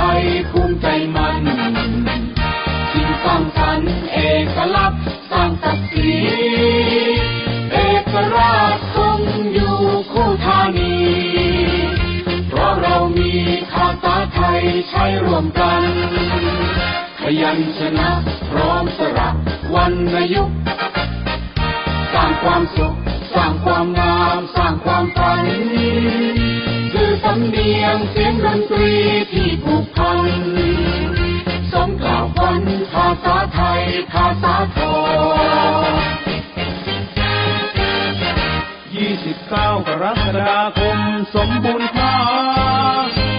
ทยภูมิใจมันสิ่งสร้างสรรค์เอกลักษณ์สร้างศักดิ์ศรีเอกราชคงอยู่คู่ธานี เพราะเรามีภาษาไทยใช้ร่วมกัน ขยันชนะพร้อมสระวันนยุคสร้างความสุข สร้างความงาม สร้างความฝัน สำเนียงเสียงดนตรีที่ผูกพันสมกล่าววันภาษาไทยภาษาทอง29กรกฎาคมสมบูรณ์ค่า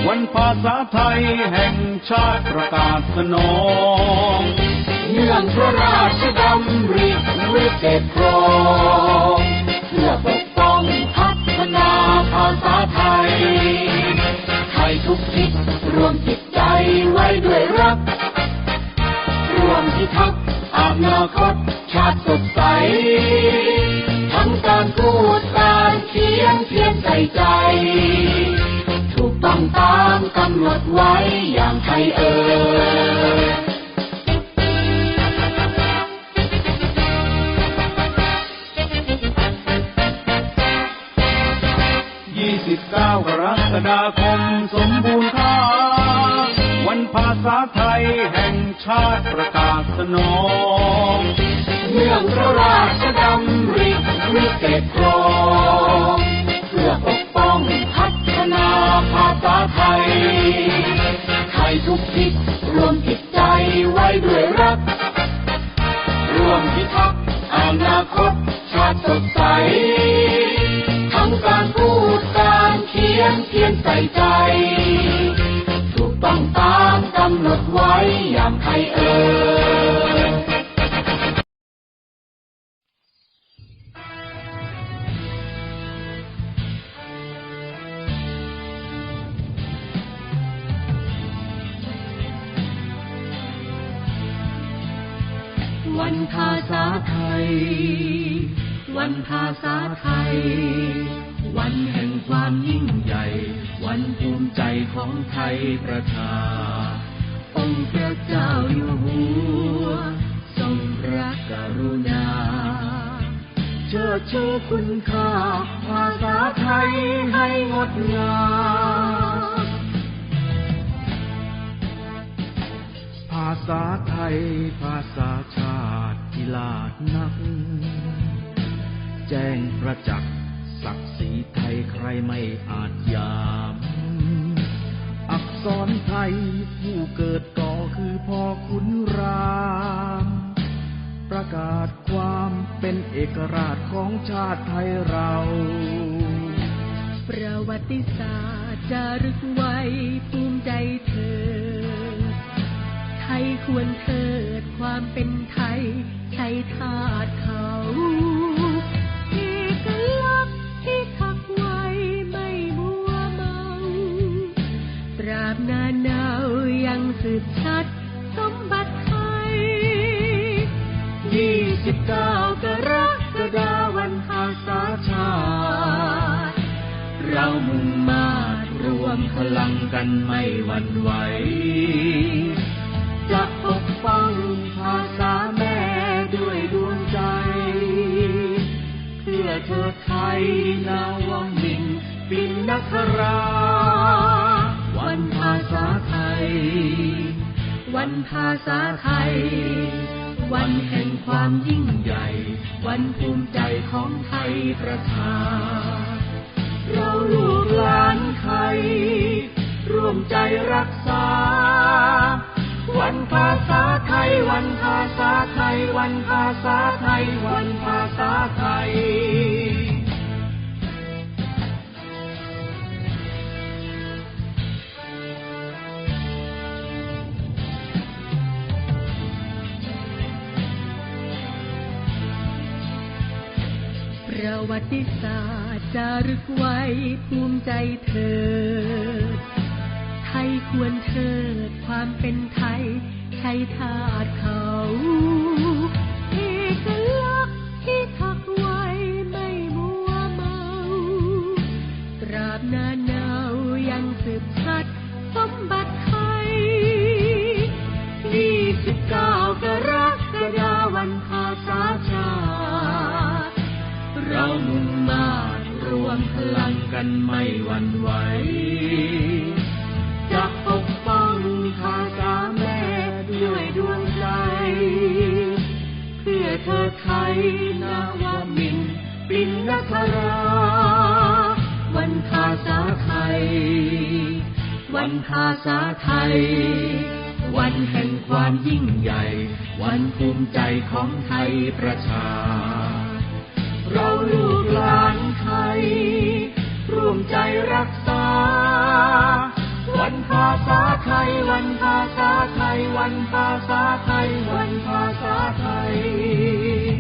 วันภาษาไทยแห่งชาติประกาศสนองเนื่องพระราชดำริวิเศษครองเพื่อปก นาภาษาไทย ไทยทุกทิศรวมจิตใจไว้ด้วยรัก รวมพิทักษ์อนาคตชาติสดใส ทั้งการพูดการเขียนเพียงใส่ใจ ถูกต้องตามกำหนดไว้อย่างไทยเอ่ย 29กรกฎาคมสมบูรณ์ค่าวันภาษาไทยแห่งชาติประกาศสนองเรื่องพระราชดำริวิเศษกรองเพื่อปกป้องพัฒนาภาษาไทย ภาษาไทย วันแห่งความยิ่งใหญ่ วันภูมิใจของไทยประชา องค์พระเจ้าอยู่หัว ทรงพระกรุณา เชิดชูคุณค่า ภาษาไทยให้งดงามภาษาไทย ภาษาชาติที่ลาดนัก แจ้งประจักษ์ศักดิ์ศรีไทยใครไม่อาจยาม อักษรไทยผู้เกิดก่อคือพ่อขุนราม ประกาศความเป็นเอกราชของชาติไทยเรา ประวัติศาสตร์จะรึกไว้ภูมิใจเธอ ไทยควรเทิดความเป็นไทยใช้ทา มุ่งมารวมพลังกันไม่หวั่นไหว จะปกป้องภาษาแม่ด้วยดวงใจ เพื่อเธอไทยนาวมินปินนครา วันภาษาไทย วันภาษาไทย วันแห่งความยิ่งใหญ่ วันภูมิใจของไทยประชาเรา ร่วมใจรักษา วันภาษาไทย วันภาษาไทย วันภาษาไทย วันภาษาไทยประวัติศาสตร์ จะรึกไว้ภูมิใจเธอ ไทยควรเธอความเป็นไทยใช้ทาดเขาเอกลักษณ์ที่ถักไว้ไม่มัวเมาตราบนานหนาวยังสืบชัดสมบัติไทยนี่สิบเก้ากรกฎาวันภาษาชาเรามุ่งมา รวมพลังกันไม่หวั่นไหวจะปกป้องภาษาแม่ด้วยดวงใจ เพื่อเธอไทยนาวามินทร์ปินนครา วันภาษาไทย วันภาษาไทย วันแห่งความยิ่งใหญ่ วันภูมิใจของไทยประชา เราลูกหลาน ร่วมใจรักษา วันภาษาไทย วันภาษาไทย วันภาษาไทย วันภาษาไทย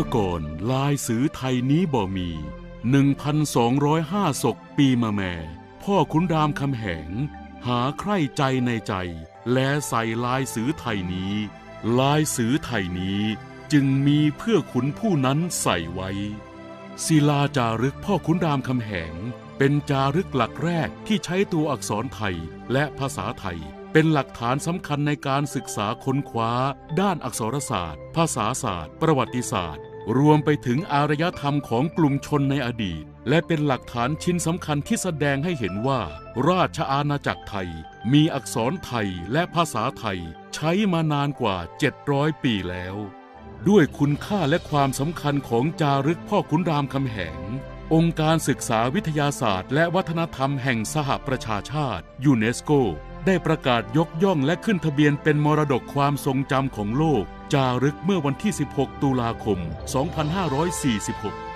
มื่อก่อนลายสือไทยนี้บ่มี 1,205ศกปีมาแม่ พ่อขุนรามคำแหง หาใคร่ใจในใจ และใส่ลายสือไทยนี้ ลายสือไทยนี้จึงมีเพื่อขุนผู้นั้นใส่ไว้ ศิลาจารึกพ่อขุนรามคำแหง เป็นจารึกหลักแรกที่ใช้ตัวอักษรไทยและภาษาไทย เป็นหลักฐานสำคัญในการศึกษาค้นคว้า ด้านอักษรศาสตร์ ภาษาศาสตร์ ประวัติศาสตร์ รวมไปถึงอารยธรรมของกลุ่มชนในอดีต และเป็นหลักฐานชิ้นสำคัญที่แสดงให้เห็นว่า ราชอาณาจักรไทย มีอักษรไทยและภาษาไทย ใช้มานานกว่า 700 ปีแล้ว ด้วยคุณค่าและความสำคัญของจารึกพ่อขุนรามคำแหง องค์การศึกษาวิทยาศาสตร์ และวัฒนธรรมแห่งสหประชาชาติ ยูเนสโก ได้ประกาศยกย่องและขึ้นทะเบียนเป็นมรดกความทรงจำของโลก จารึกเมื่อวันที่ 16 ตุลาคม 2546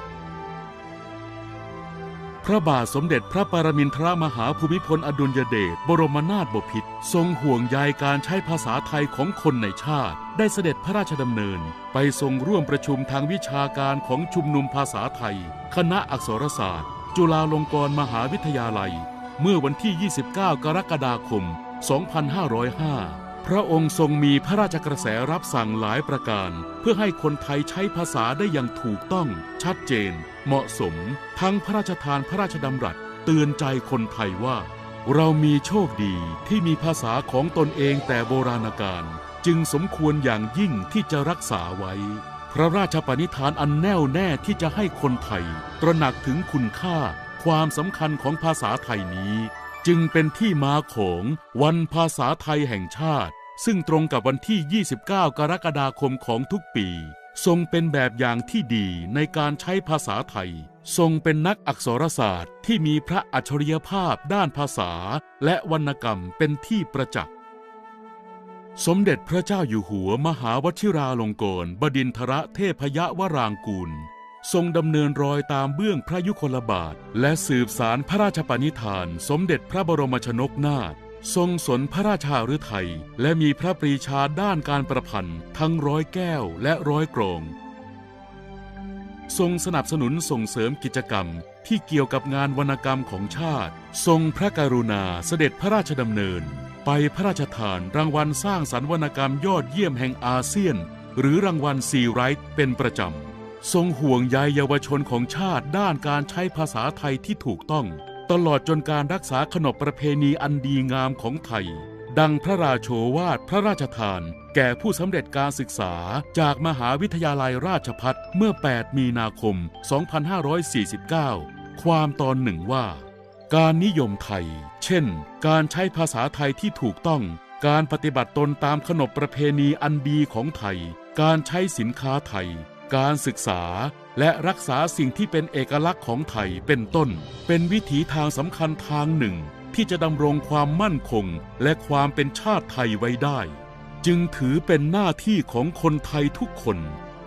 พระบาทสมเด็จพระปรมินทรมหาภูมิพลอดุลยเดชบรมนาถบพิตรทรงห่วงใยการใช้ภาษาไทยของคนในชาติ ได้เสด็จพระราชดำเนิน ไปทรงร่วมประชุมทางวิชาการของชุมนุมภาษาไทย คณะอักษรศาสตร์ จุฬาลงกรณ์มหาวิทยาลัย เมื่อวันที่ 29 กรกฎาคม 2505 พระองค์ทรงมีพระราชกระแสรับสั่งหลายประการ เพื่อให้คนไทยใช้ภาษาได้อย่างถูกต้อง ชัดเจน เหมาะสม ทั้งพระราชทานพระราชดำรัส เตือนใจคนไทยว่า เรามีโชคดีที่มีภาษาของตนเองแต่โบราณกาลจึงสมควรอย่างยิ่งที่จะรักษาไว้ พระราชปณิธานอันแน่วแน่ที่จะให้คนไทย ตระหนักถึงคุณค่า ความสำคัญของภาษาไทยนี้ จึงเป็นที่มาของวันภาษาไทยแห่งชาติ ซึ่งตรงกับวันที่ 29 กรกฎาคมของทุกปี ทรงเป็นแบบอย่างที่ดีในการใช้ภาษาไทย ทรงเป็นนักอักษรศาสตร์ที่มีพระอัจฉริยภาพด้านภาษา และวรรณกรรมเป็นที่ประจักษ์สมเด็จพระเจ้าอยู่หัวมหาวชิราลงกรณบดินทรเทพยวรางกูล ทรงดำเนินรอยตามเบื้องพระยุคลบาท และสืบสารพระราชปณิธาน สมเด็จพระบรมชนกนาถทรงสนพระราชาฤทัยและมีพระปรีชาด้านการประพันธ์ทั้งร้อยแก้วและร้อยกรอง ทรงสนับสนุนส่งเสริมกิจกรรมที่เกี่ยวกับงานวรรณกรรมของชาติ ทรงพระกรุณาเสด็จพระราชดำเนิน ไปพระราชทานรางวัลสร้างสรรค์วรรณกรรมยอดเยี่ยมแห่งอาเซียน หรือรางวัลซีไรท์เป็นประจำ ทรงห่วงใยเยาวชนของชาติด้านการใช้ภาษาไทยที่ถูกต้อง ตลอดจนการรักษาขนบประเพณีอันดีงามของไทย ดังพระราโชวาทพระราชทาน แก่ผู้สำเร็จการศึกษาจากมหาวิทยาลัยราชพัฒเมื่อ 8 มีนาคม 2549 ความตอนหนึ่งว่า การนิยมไทย เช่น การใช้ภาษาไทยที่ถูกต้อง การปฏิบัติตนตามขนบประเพณีอันดีของไทย การใช้สินค้าไทย การศึกษาและรักษาสิ่งที่เป็นเอกลักษณ์ของไทยเป็นต้น เป็นวิถีทางสำคัญทางหนึ่ง ที่จะดำรงความมั่นคงและความเป็นชาติไทยไว้ได้ จึงถือเป็นหน้าที่ของคนไทยทุกคน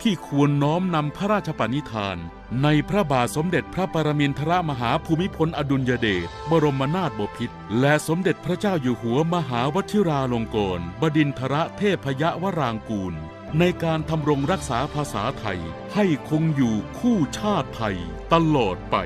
ที่ควรน้อมนำพระราชปณิธาน ในพระบาทสมเด็จพระปรมินทรมหาภูมิพลอดุลยเดชบรมนาถบพิตรและสมเด็จพระเจ้าอยู่หัวมหาวชิราลงกรณบดินทรเทพยวรางกูล ในการทำรงรักษาภาษาไทยให้คงอยู่คู่ชาติไทยตลอดไป